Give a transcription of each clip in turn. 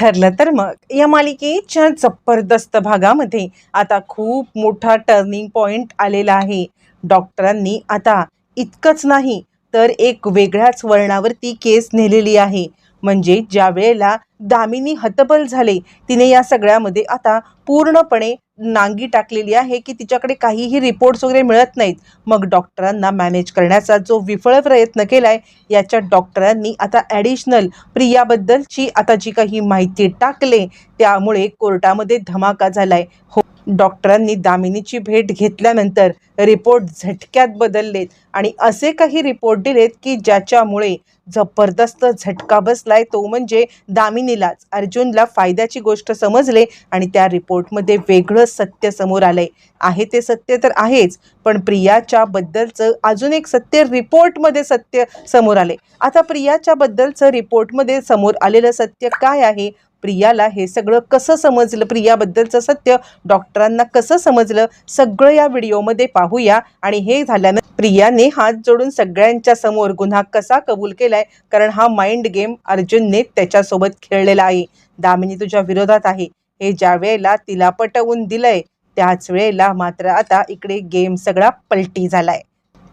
ठरलं तर मग. या मालिकेच्या जबरदस्त भागामध्ये आता खूप मोठा टर्निंग पॉइंट आलेला आहे. डॉक्टरांनी आता इतकंच नाही तर एक वेगळ्याच वळणावरती केस नेलेली आहे. म्हणजे ज्या वेळेला दामिनी हतबल झाले तिने या सगळ्यामध्ये आता पूर्णपणे नांगी टाकलेली आहे की तिच्याकडे काहीही रिपोर्ट्स वगैरे मिळत नाहीत. मग डॉक्टरांना मॅनेज करण्याचा जो विफळ प्रयत्न केलाय याच्या डॉक्टरांनी आता ॲडिशनल प्रियाबद्दलची आता जी काही माहिती टाकले त्यामुळे कोर्टामध्ये धमाका झालाय. हो डॉक्टरांनी दामिनीची भेट घेतल्यानंतर रिपोर्ट झटक्यात बदललेत. आणि असे काही रिपोर्ट दिलेत की ज्याच्यामुळे जबरदस्त झटका बसलाय तो म्हणजे दामिनीलाच. अर्जुनला फायद्याची गोष्ट समजले आणि त्या रिपोर्टमध्ये वेगळं सत्य समोर आलंय. आहे ते सत्य तर आहेच पण प्रियाच्या बद्दलचं अजून एक सत्य रिपोर्टमध्ये सत्य समोर आले आता प्रियाच्या बद्दलचं रिपोर्टमध्ये समोर आलेलं सत्य काय आहे? प्रियाला हे सगळं कसं समजलं? प्रियाबद्दलचं सत्य डॉक्टरांना कसं समजलं? सगळं या व्हिडिओमध्ये पाहूया. आणि हे झाल्यानं प्रियाने हात जोडून सगळ्यांच्या समोर गुन्हा कसा कबूल केलाय? कारण हा माइंड गेम अर्जुनने त्याच्यासोबत खेळलेला आहे. दामिनी तुझ्या विरोधात आहे. हे ज्या वेळेला तिला पटवून दिलंय त्याच वेळेला मात्र आता इकडे गेम सगळा पलटी झालाय.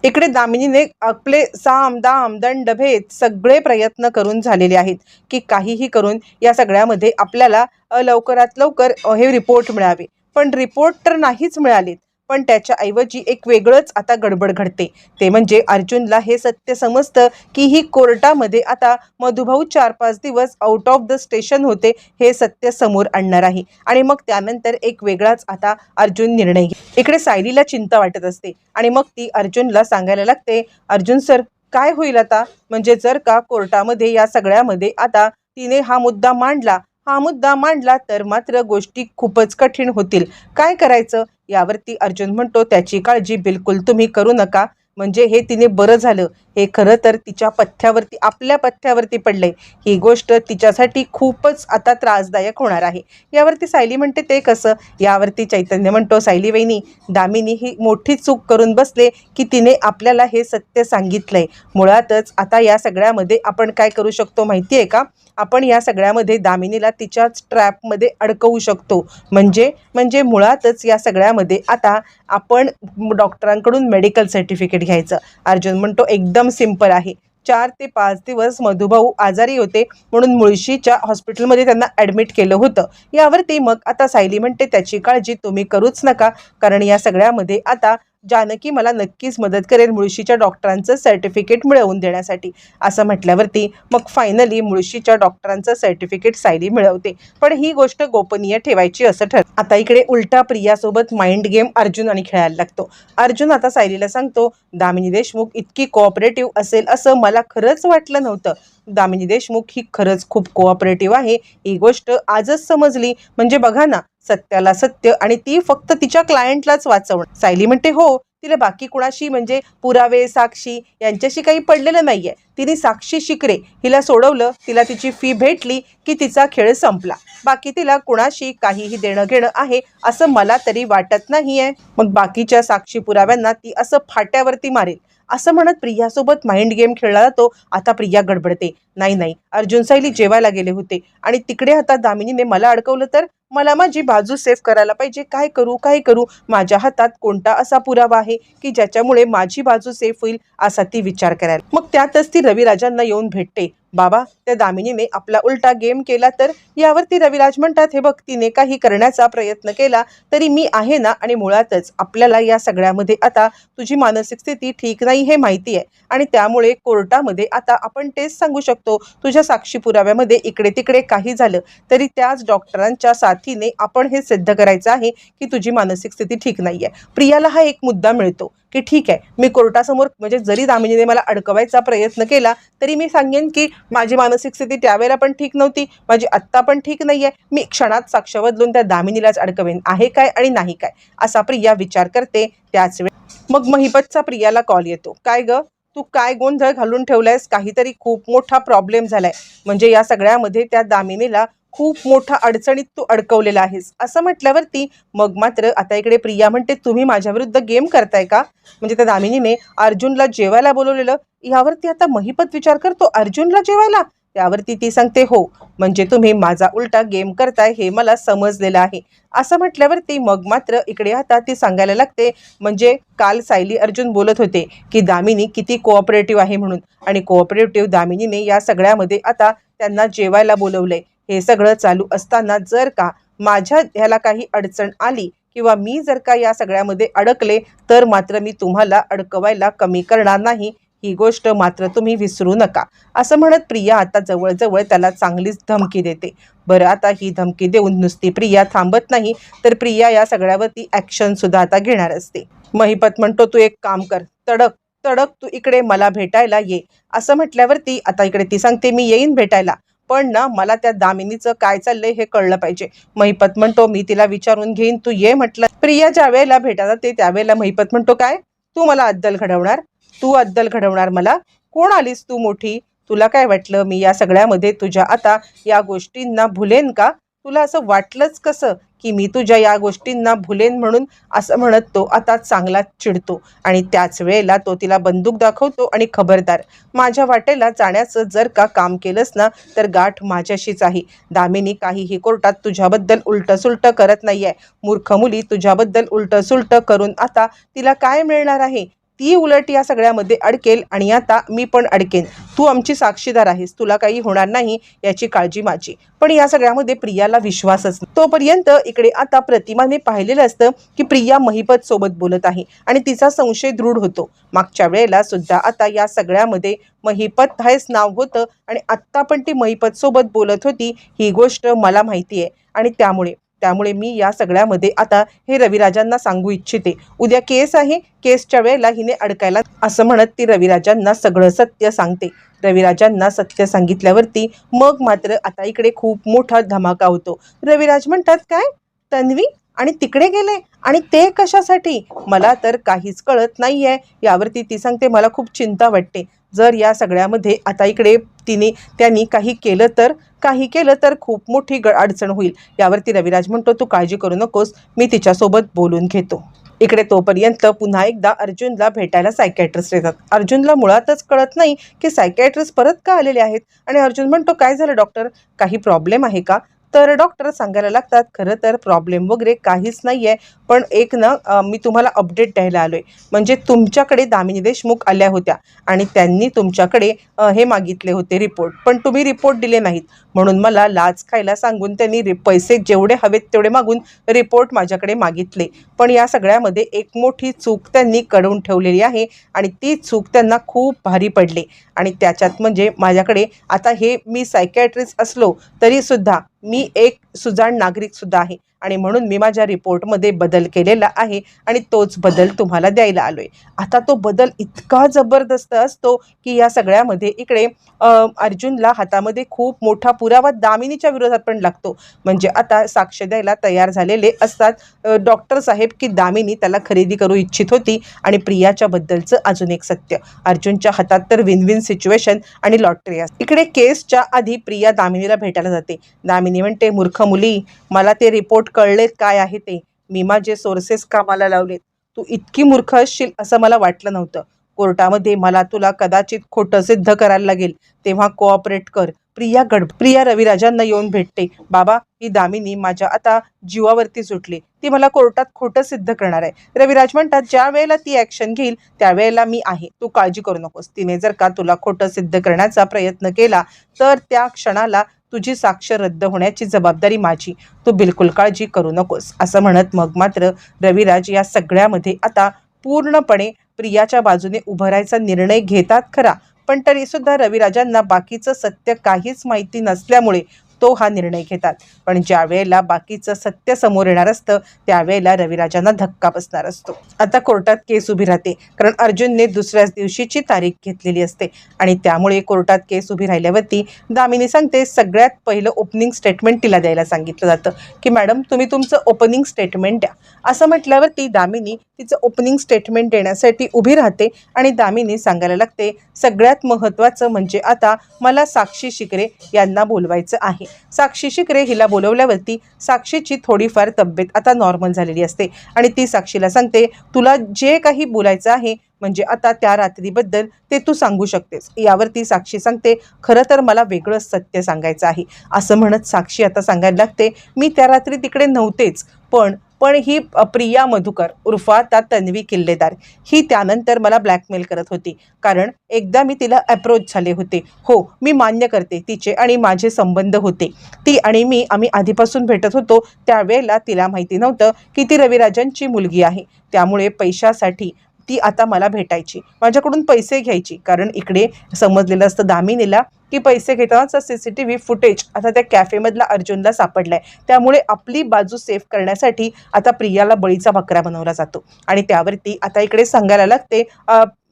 इकडे दामिनीने आपले साम दाम दंड भेद सगळे प्रयत्न करून झालेले आहेत की काहीही करून या सगळ्यामध्ये आपल्याला लवकरात लवकर हे रिपोर्ट मिळावे. पण रिपोर्ट तर नाहीच मिळालेत. पण त्याच्याऐवजी एक वेगळंच आता गडबड घडते. ते म्हणजे अर्जुनला हे सत्य समजतं की ही कोर्टामध्ये आता मधुभाऊ चार पाच दिवस आउट ऑफ द स्टेशन होते हे सत्य समोर आणणार आहे. आणि मग त्यानंतर एक वेगळाच आता अर्जुन निर्णय घे इकडे सायलीला चिंता वाटत असते. आणि मग ती अर्जुनला सांगायला लागते अर्जुन सर काय होईल आता? म्हणजे जर का कोर्टामध्ये या सगळ्यामध्ये आता तिने हा मुद्दा मांडला हा मुद्दा मांडला तर मात्र गोष्टी खूपच कठीण होतील. काय करायचं? यावरती अर्जुन म्हणतो त्याची काळजी बिलकुल तुम्ही करू नका. म्हणजे हे तिने बरं झालं. हे खरं तर तिच्या पथ्यावरती आपल्या पथ्यावरती पडलंय. ही गोष्ट तिच्यासाठी खूपच आता त्रासदायक होणार आहे. यावरती सायली म्हणते ते कसं? यावरती चैतन्य म्हणतो सायली वहिनी दामिनी ही मोठी चूक करून बसले की तिने आपल्याला हे सत्य सांगितलंय. मुळातच आता या सगळ्यामध्ये आपण काय करू शकतो माहिती आहे का? आपण या सगळ्यामध्ये दामिनीला तिच्याच ट्रॅपमध्ये अडकवू शकतो. म्हणजे म्हणजे मुळातच या सगळ्यामध्ये आता आपण डॉक्टरांकडून मेडिकल सर्टिफिकेट घ्यायचं. अर्जुन म्हणतो एकदम सिंपल आहे. चार ते पाच दिवस मधुभाऊ आजारी होते म्हणून मुळशीच्या हॉस्पिटलमध्ये त्यांना ॲडमिट केलं होतं. यावरती मग आता सायली म्हणते त्याची काळजी तुम्ही करूच नका कारण या सगळ्यामध्ये आता जानकी मला नक्कीच मदत करेल मुळशीच्या डॉक्टरांचं सर्टिफिकेट मिळवून देण्यासाठी. असं म्हटल्यावरती मग फायनली मुळशीच्या डॉक्टरांचं सर्टिफिकेट सायली मिळवते. पण ही गोष्ट गोपनीय ठेवायची असं ठर आता इकडे उलटा प्रियासोबत माइंड गेम अर्जुन आणि खेळायला लागतो. अर्जुन आता सायलीला सांगतो दामिनी देशमुख इतकी कोऑपरेटिव्ह असेल असं मला खरंच वाटलं नव्हतं. दामिनी देशमुख ही खरंच खूप कोऑपरेटिव्ह आहे. ही गोष्ट आजच समजली. म्हणजे बघा ना सत्याला सत्य आणि ती फक्त तिच्या क्लायंटलाच वाचवणं. सायली म्हणते हो तिला बाकी कुणाशी म्हणजे पुरावे साक्षी यांच्याशी काही पडलेलं नाहीये. तिने साक्षी शिकरे. हिला सोडवलं तिला तिची फी भेटली की तिचा खेळ संपला. बाकी तिला कुणाशी काहीही देणं घेणं आहे असं मला तरी वाटत नाहीये. मग बाकीच्या साक्षी पुराव्यांना ती असं फाट्यावरती मारेल. असं म्हणत प्रियासोबत माइंड गेम खेळला जातो. आता प्रिया गडबडते. नाही नाही. अर्जुन सायली जेवायला गेले होते. आणि तिकडे आता दामिनीने मला अडकवलं तर? मला माझी बाजू सेफ करायला पाहिजे. काय करू काय करू? माझ्या हातात कोणता असा पुरावा आहे की ज्याच्यामुळे माझी बाजू सेफ होईल असा ती विचार करायला. मग त्यातच ती रविराजांना येऊन भेटते. बाबा त्या दामिनीने आपला उलटा गेम केला तर यावरती रविराज म्हणतात हे बघ तिने काही करण्याचा प्रयत्न केला तरी मी आहे ना आणि मुळातच आपल्याला या सगळ्यामध्ये आता तुझी मानसिक स्थिती ठीक नाही हे माहिती आहे. आणि त्यामुळे कोर्टामध्ये आता आपण तेच सांगू शकतो तुझ्या साक्षी पुराव्यामध्ये इकडे तिकडे काही झालं तरी त्याच डॉक्टरांच्या साथीने आपण हे सिद्ध करायचं आहे की तुझी मानसिक स्थिती ठीक नाही आहे प्रियाला हा एक मुद्दा मिळतो. की ठीक आहे मी कोर्टासमोर म्हणजे जरी दामिनीने मला अडकवायचा प्रयत्न केला तरी मी सांगेन की माझी मानसिक स्थिती त्यावेळेला पण ठीक नव्हती माझी आत्ता पण ठीक नाही आहे मी क्षणात साक्ष बदलून त्या दामिनीलाच अडकवेन. आहे काय आणि नाही काय? असा प्रिया विचार करते. त्याच वेळी मग महिपतचा प्रियाला कॉल येतो. काय ग? तू काय गोंधळ घालून ठेवलायस? काहीतरी खूप मोठा प्रॉब्लेम झालाय. म्हणजे या सगळ्यामध्ये त्या दामिनीला खूप मोठा अडचणीत तू अडकवलेला आहेस. असं म्हटल्यावरती मग मात्र आता इकडे प्रिया म्हणते तुम्ही माझ्याविरुद्ध गेम करताय का? म्हणजे त्या दामिनीने अर्जुनला जेवायला बोलवलेलं. यावरती आता महिपत विचार करतो अर्जुनला जेवायला? त्यावरती ती सांगते हो म्हणजे तुम्ही माझा उलटा गेम करताय हे मला समजलेलं आहे. असं म्हटल्यावरती मग मात्र इकडे आता ती सांगायला लागते म्हणजे काल सायली अर्जुन बोलत होते की दामिनी किती कोऑपरेटिव्ह आहे म्हणून आणि कोऑपरेटिव्ह दामिनीने या सगळ्यामध्ये आता त्यांना जेवायला बोलवलंय. हे सगळं चालू असताना जर का माझ्या ह्याला काही अडचण आली किंवा मी जर का या सगळ्यामध्ये अडकले तर मात्र मी तुम्हाला अडकवायला कमी करणार नाही. ही गोष्ट मात्र तुम्ही विसरू नका. असं म्हणत प्रिया आता जवळजवळ त्याला चांगलीच धमकी देते. बरं आता ही धमकी देऊन नुसती प्रिया थांबत नाही तर प्रिया या सगळ्यावरती ॲक्शन सुद्धा आता घेणार असते. महिपत म्हणतो तू एक काम कर. तडक तडक तू इकडे मला भेटायला ये. असं म्हटल्यावरती आता इकडे ती सांगते मी येईन भेटायला. पण ना मला त्या दामिनीचं काय चाललंय हे कळलं पाहिजे. महिपत म्हणतो मी तिला विचारून घेईन तू ये म्हटलं. प्रिया ज्या वेळेला भेटायला ते त्यावेळेला महिपत म्हणतो काय? तू मला अद्दल घडवणार? तू अद्दल घडवणार मला? कोण आलीस तू मोठी? तुला काय वाटलं? मी या सगळ्यामध्ये तुझ्या आता या गोष्टींना भुलेन का? तुला असं वाटलंच कसं? की मी तुझ्या या गोष्टींना भुलेन म्हणून असं म्हणत तो आता चांगला चिडतो आणि त्याच वेळेला तो तिला बंदूक दाखवतो आणि खबरदार. माझ्या वाटेला जाण्याचं जर का काम केलंस ना तर गाठ माझ्याशीच आहे. दामिनी काहीही कोर्टात तुझ्याबद्दल उलटसुलट करत नाही आहे मूर्ख मुली तुझ्याबद्दल उलटसुलट करून आता तिला काय मिळणार आहे? ती उलट या सगळ्यामध्ये अडकेल आणि आता मी पण अडकेन. तू आमची साक्षीदार आहेस. तुला काही होणार नाही याची काळजी माझी. पण या सगळ्यामध्ये प्रियाला विश्वासच तोपर्यंत इकडे आता प्रतिमाने पाहिलेलं असतं की प्रिया महिपत सोबत बोलत आहे आणि तिचा संशय दृढ होतो. मागच्या वेळेला सुद्धा आता या सगळ्यामध्ये महिपत हेच नाव होतं आणि आत्ता पण ती महिपत सोबत बोलत होती. ही गोष्ट मला माहिती आहे. आणि त्यामुळे त्यामुळे मी या सगळ्यामध्ये आता हे रविराजांना सांगू इच्छिते. उद्या केस आहे केसच्या वेळेला हिने अडकायला असं म्हणत ती रविराजांना सगळं सत्य सांगते. रविराजांना सत्य सांगितल्यावरती मग मात्र आता इकडे खूप मोठा धमाका होतो. रविराज म्हणतात काय? तन्वी आणि तिकडे गेले. आणि ते कशासाठी? मला तर काहीच कळत नाही आहे यावरती ती सांगते मला खूप चिंता वाटते. जर या सगळ्यामध्ये आता इकडे तिने त्यांनी काही केलं तर काही केलं तर खूप मोठी ग अडचण होईल. यावरती रविराज म्हणतो तू काळजी करू नकोस. मी तिच्यासोबत बोलून घेतो. इकडे तोपर्यंत पुन्हा एकदा अर्जुनला भेटायला सायकॅट्रिस्ट येतात. अर्जुनला मुळातच कळत नाही की सायकॅट्रिस्ट परत का आलेले आहेत. आणि अर्जुन म्हणतो काय झालं डॉक्टर काही प्रॉब्लेम आहे का? तर डॉक्टर सांगायला लागतात खरं तर प्रॉब्लेम वगैरे काहीच नाही आहे पण एक ना मी तुम्हाला अपडेट द्यायला आलो आहे म्हणजे तुमच्याकडे दामिनी देशमुख आल्या होत्या आणि त्यांनी तुमच्याकडे हे मागितले होते रिपोर्ट पण तुम्ही रिपोर्ट दिले नाहीत. म्हणून मला लाच खायला सांगून त्यांनी रि पैसे जेवढे हवेत तेवढे मागून रिपोर्ट माझ्याकडे मागितले. पण या सगळ्यामध्ये एक मोठी चूक त्यांनी करून ठेवलेली आहे आणि ती चूक त्यांना खूप भारी पडली. आणि त्याच्यात म्हणजे माझ्याकडे आता हे मी सायकॅट्रिस्ट असलो तरीसुद्धा मी एक सुजाण नागरिकसुद्धा आहे. आणि म्हणून मी माझ्या रिपोर्टमध्ये बदल केलेला आहे आणि तोच बदल तुम्हाला द्यायला आलो आहे आता तो बदल इतका जबरदस्त असतो की या सगळ्यामध्ये इकडे अर्जुनला हातामध्ये खूप मोठा पुरावा दामिनीच्या विरोधात पण लागतो. म्हणजे आता साक्ष द्यायला तयार झालेले असतात डॉक्टर साहेब की दामिनी त्याला खरेदी करू इच्छित होती आणि प्रियाच्या बद्दलचं अजून एक सत्य. अर्जुनच्या हातात तर विन विन सिच्युएशन आणि लॉटरी असते. इकडे केसच्या आधी प्रिया दामिनीला भेटायला जाते. दामिनी म्हणते मूर्ख मुली मला ते रिपोर्ट कळलेत काय आहे ते? मी माझे सोर्सेस कामाला लावलेत तू इतकी मूर्ख असशील असं मला वाटलं नव्हतं. कोर्टामध्ये मला तुला कदाचित खोटं सिद्ध करायला लागेल. तेव्हा कोऑपरेट कर. प्रिया गड प्रिया रविराजांना येऊन भेटते. बाबा ही दामिनी माझ्या आता जीवावरती सुटली. ती मला कोर्टात खोटं सिद्ध करणार आहे. रविराज म्हणतात ज्या वेळेला ती ॲक्शन घेईल त्यावेळेला मी आहे. तू काळजी करू नकोस. तिने जर का तुला खोटं सिद्ध करण्याचा प्रयत्न केला तर त्या क्षणाला तुझी साक्ष रद्द होण्याची जबाबदारी माझी. तू बिलकुल काळजी करू नकोस. असं म्हणत मग मात्र रविराज या सगळ्यामध्ये आता पूर्णपणे प्रियाच्या बाजूने उभं राहायचा निर्णय घेतात खरा. पण तरीसुद्धा रविराजांना बाकीचं सत्य काहीच माहिती नसल्यामुळे तो हा निर्णय घेतात. पण ज्या वेळेला बाकीचं सत्य समोर येणार असतं त्यावेळेला रविराजांना धक्का बसणार असतो. आता कोर्टात केस उभी राहते कारण अर्जुनने दुसऱ्याच दिवशीची तारीख घेतलेली असते. आणि त्यामुळे कोर्टात केस उभी राहिल्यावरती दामिनी सांगते सगळ्यात पहिलं ओपनिंग स्टेटमेंट तिला द्यायला सांगितलं जातं की मॅडम तुम्ही तुमचं ओपनिंग स्टेटमेंट द्या. असं म्हटल्यावरती दामिनी तिचं ओपनिंग स्टेटमेंट देण्यासाठी उभी राहते आणि दामिनी सांगायला लागते सगळ्यात महत्त्वाचं म्हणजे आता मला साक्षी शिकरे यांना बोलवायचं आहे. साक्षी शिकरे हिला बोलवल्यावरती साक्षीची थोडीफार तब्येत आता नॉर्मल झालेली असते. आणि ती साक्षीला सांगते तुला जे काही बोलायचं आहे म्हणजे आता त्या रात्रीबद्दल ते तू सांगू शकतेस. यावरती साक्षी सांगते खरं तर मला वेगळंच सत्य सांगायचं आहे. असं म्हणत साक्षी आता सांगायला लागते मी त्या रात्री तिकडे नव्हतेच पण पण ही प्रिया मधुकर उर्फ आता तन्वी किल्लेदार. ही त्यानंतर मला ब्लॅकमेल करत होती. कारण एकदा मी तिला अप्रोच झाले होते. हो मी मान्य करते तिचे आणि माझे संबंध होते. ती आणि मी आम्ही आधीपासून भेटत होतो. त्यावेळेला तिला माहिती नव्हतं की ती रविराजांची मुलगी आहे. त्यामुळे पैशासाठी ती आता मला भेटायची. माझ्याकडून पैसे घ्यायची. कारण इकडे समजलेलं असतं दामिनीला की पैसे घेतानाचा C C T V footage आता त्या कॅफेमधला अर्जुनला सापडलाय. त्यामुळे आपली बाजू सेफ करण्यासाठी आता प्रियाला बळीचा बकरा बनवला जातो. आणि त्यावरती आता इकडे सांगायला लागते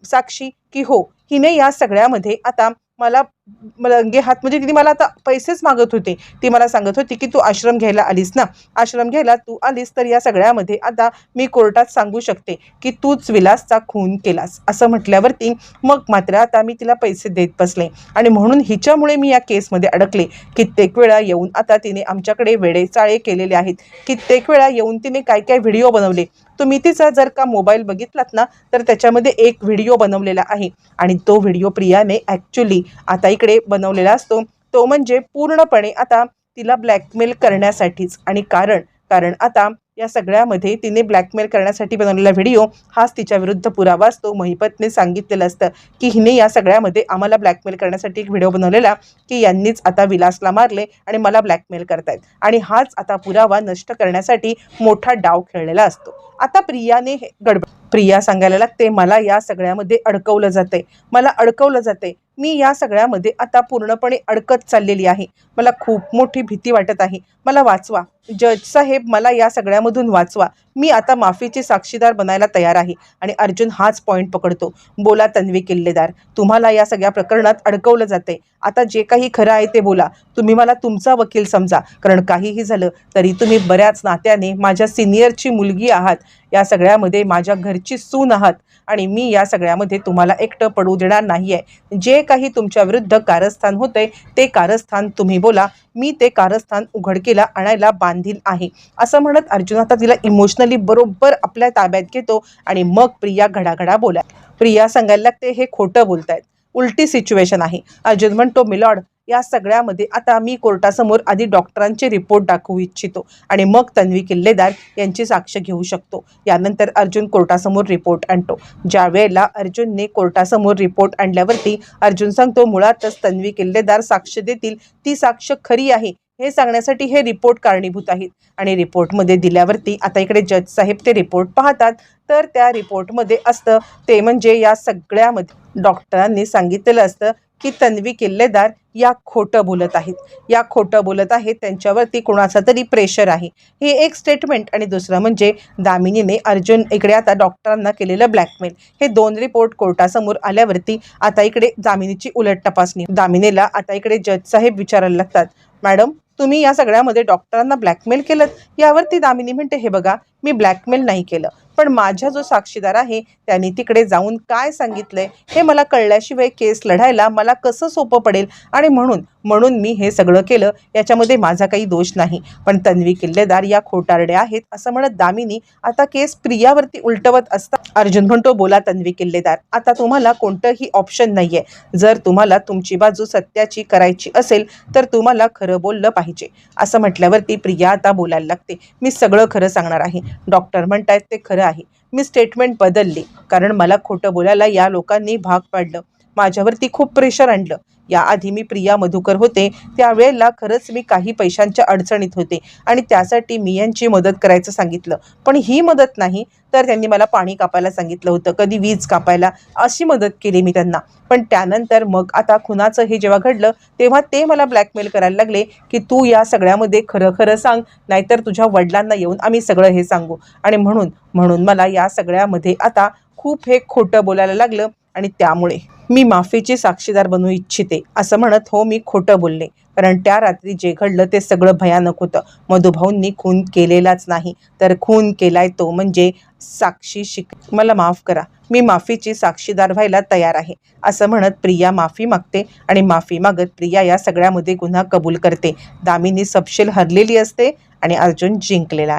साक्षी की हो हिने या सगळ्यामध्ये आता मला रंगे हात म्हणजे तिने मला आता पैसेच मागत होते. ती मला सांगत होती की तू आश्रम घ्यायला आलीस ना? आश्रम घ्यायला तू आलीस तर या सगळ्यामध्ये आता मी कोर्टात सांगू शकते की तूच विलासचा खून केलास. असं म्हटल्यावरती मग मात्र आता मी तिला पैसे देत बसले. आणि म्हणून हिच्यामुळे मी या केसमध्ये अडकले. कित्येक वेळा येऊन आता तिने आमच्याकडे वेडेचाळे केलेले आहेत. कित्येक वेळा येऊन तिने काय काय व्हिडिओ बनवले. तुम्ही तिचा जर का मोबाईल बघितलात ना तर त्याच्यामध्ये एक व्हिडिओ बनवलेला आहे. आणि तो व्हिडिओ प्रियाने ॲक्च्युली आता इकडे बनवलेला असतो. तो म्हणजे पूर्णपणे आता तिला ब्लॅकमेल करण्यासाठीच. आणि कारण कारण आता या सगळ्यामध्ये तिने ब्लॅकमेल करण्यासाठी बनवलेला व्हिडिओ हाच तिच्या विरुद्ध पुरावा असतो. महिपतने सांगितलेलं असतं की हिने या सगळ्यामध्ये आम्हाला ब्लॅकमेल करण्यासाठी एक व्हिडिओ बनवलेला की यांनीच आता विलासला मारले आणि मला ब्लॅकमेल करतायत. आणि हाच आता पुरावा नष्ट करण्यासाठी मोठा डाव खेळलेला असतो. आता प्रियाने हे गडबड प्रिया सांगायला लागते मला या सगळ्यामध्ये अडकवलं जाते मला अडकवलं जाते मी या सगळ्यामध्ये आता पूर्णपणे अडकत चाललेली आहे. मला खूप मोठी भीती वाटत आहे. मला वाचवा. जज साहेब मला या सगळ्यामधून वाचवा. मी आता माफीची साक्षीदार बनायला तयार आहे आणि अर्जुन हाच पॉईंट पकडतो. बोला तन्वी किल्लेदार. तुम्हाला या सगळ्या प्रकरणात अडकवलं जाते आता जे काही खरं आहे ते बोला. तुम्ही मला तुमचा वकील समजा. कारण काहीही झालं तरी तुम्ही बऱ्याच नात्याने माझ्या सिनियरची मुलगी आहात. या सगळ्यामध्ये माझ्या घरची सून आहात. आणि मी या सगळ्यामध्ये तुम्हाला एकटं पडू देणार नाही आहे जे काही तुमच्या विरुद्ध कारस्थान होते ते कारस्थान तुम्ही बोला. मी ते कारस्थान उघडकीला आणायला बांधील आहे. असं म्हणत अर्जुन आता तिला इमोशनली बरोबर आपल्या ताब्यात घेतो आणि मग प्रिया घडाघडा बोला प्रिया सांगायला लागते हे खोटं बोलतायत. उलटी सिच्युएशन आहे. अर्जुन म्हणतो मिलॉड या सगळ्यामध्ये आता मी कोर्टासमोर आधी डॉक्टरांचे रिपोर्ट दाखवू इच्छितो आणि मग तन्वी किल्लेदार यांची साक्ष घेऊ शकतो. यानंतर अर्जुन कोर्टासमोर रिपोर्ट आणतो. ज्या वेळेला अर्जुनने कोर्टासमोर रिपोर्ट आणल्यावरती अर्जुन सांगतो मुळातच तन्वी किल्लेदार साक्ष देतील. ती साक्ष खरी आहे. हे सांगण्यासाठी हे रिपोर्ट कारणीभूत आहेत. आणि रिपोर्टमध्ये दिल्यावरती आता इकडे जज साहेब ते रिपोर्ट पाहतात. तर त्या रिपोर्टमध्ये असतं ते म्हणजे या सगळ्यामध्ये डॉक्टरांनी सांगितलेलं असतं की तन्वी किल्लेदार या खोटं बोलत आहेत. या खोटं बोलत आहेत त्यांच्यावरती कोणाचा तरी प्रेशर आहे. हे एक स्टेटमेंट आणि दुसरं म्हणजे दामिनीने अर्जुन इकडे आता डॉक्टरांना केलेलं ब्लॅकमेल हे दोन रिपोर्ट कोर्टासमोर आल्यावरती आता इकडे दामिनीची उलट तपासणी. दामिनीला आता इकडे जज साहेब विचारायला लागतात. मॅडम तुम्ही या सगळ्यामध्ये डॉक्टरांना ब्लॅकमेल केलं? यावरती दामिनी म्हणते हे बघा मी ब्लॅकमेल नाही केलं. पण माझा जो साक्षीदार आहे त्यांनी तिकडे जाऊन काय सांगितलंय हे मला कळल्याशिवाय केस लढायला मला कसं सोपं पडेल? आणि म्हणून म्हणून मी हे सगळं केलं. याच्यामध्ये माझा काही दोष नाही. पण तन्वी किल्लेदार या खोटारड्या आहेत असं म्हणत दामिनी आता केस प्रियावरती उलटवत असता अर्जुन म्हणतो बोला तन्वी किल्लेदार आता तुम्हाला कोणतंही ऑप्शन नाहीये. जर तुम्हाला तुमची बाजू सत्याची करायची असेल तर तुम्हाला खरं बोललं पाहिजे. असं म्हटल्यावरती प्रिया आता बोलायला लागते. मी सगळं खरं सांगणार आहे. डॉक्टर म्हणतायत ते खरं आहे. मी स्टेटमेंट बदलली. कारण मला खोटं बोलायला या लोकांनी भाग पाडलं. माझ्यावरती खूप प्रेशर आणलं. याआधी मी प्रिया मधुकर होते. त्यावेळेला खरंच मी काही पैशांच्या अडचणीत होते आणि त्यासाठी मी यांची मदत करायचं सांगितलं. पण ही मदत नाही तर त्यांनी मला पाणी कापायला सांगितलं होतं. कधी वीज कापायला अशी मदत केली मी त्यांना. पण त्यानंतर मग आता खुनाचं हे जेव्हा घडलं तेव्हा ते मला ब्लॅकमेल करायला लागले की तू या सगळ्यामध्ये खरं खरं सांग नाहीतर तुझ्या वडिलांना येऊन आम्ही सगळं हे सांगू. आणि म्हणून म्हणून मला या सगळ्यामध्ये आता खूप हे खोटं बोलायला लागलं आणि त्यामुळे मी माफीची साक्षीदार बनू इच्छिते असं म्हणत हो मी खोटं बोलले. कारण त्या रात्री जे घडलं ते सगळं भयानक होतं. मधुभाऊंनी खून केलेलाच नाही तर खून केलाय तो म्हणजे साक्षी शिक मला माफ करा मी माफीची साक्षीदार व्हायला तयार आहे असं म्हणत प्रिया माफी मागते आणि माफी मागत प्रिया या सगळ्यामध्ये गुन्हा कबूल करते. दामिनी सपशेल हरलेली असते आणि अर्जुन जिंकलेला